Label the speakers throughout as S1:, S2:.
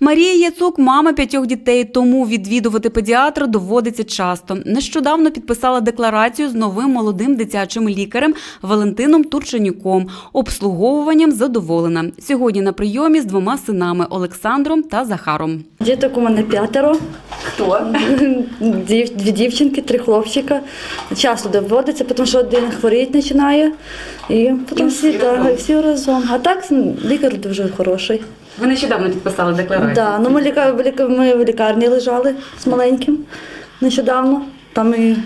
S1: Марія Яцук, мама п'ятьох дітей, тому відвідувати педіатра доводиться часто. Нещодавно підписала декларацію з новим молодим дитячим лікарем Валентином Турченюком. Обслуговуванням задоволена. Сьогодні на прийомі з двома синами Олександром та Захаром.
S2: Діток у мене п'ятеро.
S1: Хто?
S2: Дві дівчинки, три хлопчика. Часто доводиться, тому що один хворіти починає. І потім всі, так, всі разом. А так лікар дуже хороший.
S1: Ви нещодавно підписали декларацію.
S2: Да, ну ми, ліка, ми в лікарні лежали з маленьким нещодавно. Там і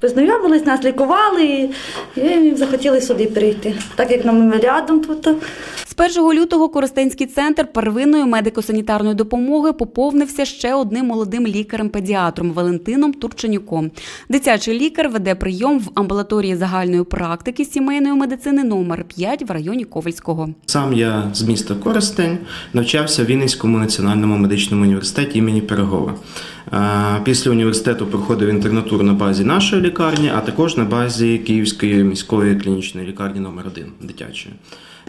S2: познайомились, нас лікували і, і захотіли сюди прийти. Так як нам рядом тут.
S1: З 1 лютого Коростенський центр первинної медико-санітарної допомоги поповнився ще одним молодим лікарем-педіатром Валентином Турченюком. Дитячий лікар веде прийом в амбулаторії загальної практики сімейної медицини номер 5 в районі Ковальського.
S3: Сам я з міста Коростень навчався в Вінницькому національному медичному університеті імені Пирогова. Е, Після університету проходив інтернатуру на базі нашої лікарні, а також на базі Київської міської клінічної лікарні номер 1 дитячої.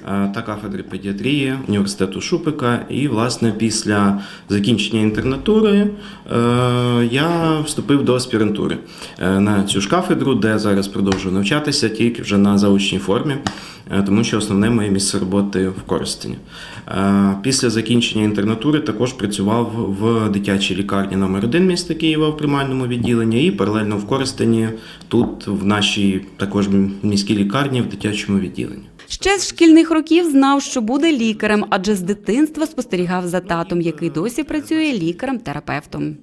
S3: Е, Та кафедри педіатрії університету Шупика. І, власне, після закінчення інтернатури е, я вступив до аспірантури на цю ж кафедру, де зараз продовжую навчатися, тільки вже на заочній формі, тому що основне моє місце роботи в Коростені. Після закінчення інтернатури також працював в дитячій лікарні номер 1 міста Києва в приймальному відділенні і паралельно в користані тут в нашій також міській лікарні в дитячому відділенні.
S1: Ще з шкільних років знав, що буде лікарем, адже з дитинства спостерігав за татом, який досі працює лікарем-терапевтом.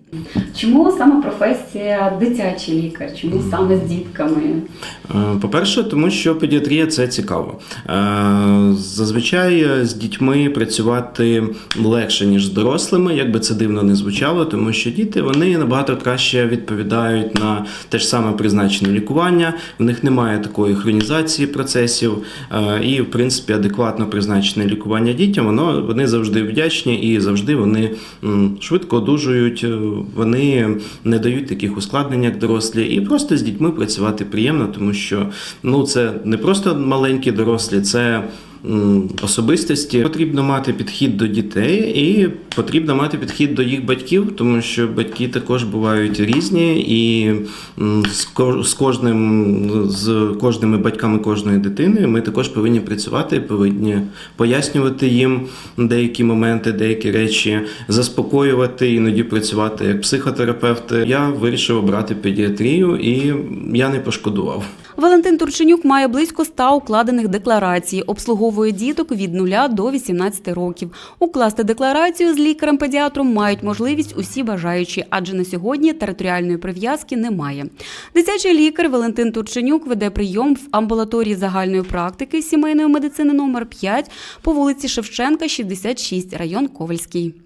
S4: Чому саме професія дитячий лікар? Чому саме з дітками?
S3: Е, По-перше, тому що педіатрія це цікаво. Е, Зазвичай е, з дітьми працювати легше, ніж з дорослими, як би це дивно не звучало, тому що діти вони набагато краще відповідають на те ж саме призначене лікування. В них немає такої хронізації процесів, і, в принципі, адекватно призначене лікування дітям, воно вони завжди вдячні і завжди вони швидко одужують, е, вони не дають таких ускладнень, як дорослі, і просто з дітьми працювати приємно, тому що ну це не просто маленькі дорослі, це. Особистості потрібно мати підхід до дітей і потрібно мати підхід до їх батьків, тому що батьки також бувають різні, і з ко- з кожним з кожними батьками кожної дитини ми також повинні працювати, повинні пояснювати їм деякі моменти, деякі речі, заспокоювати, іноді працювати як психотерапевт. Я вирішив обрати педіатрію, і я не пошкодував.
S1: Валентин Турченюк має близько 100 укладених декларацій, обслуговує діток від 0 до 18 років. Укласти декларацію з лікарем-педіатром мають можливість усі бажаючі, адже на сьогодні територіальної прив'язки немає. Дитячий лікар Валентин Турченюк веде прийом в амбулаторії загальної практики сімейної медицини номер 5 по вулиці Шевченка, 66, район Ковальський.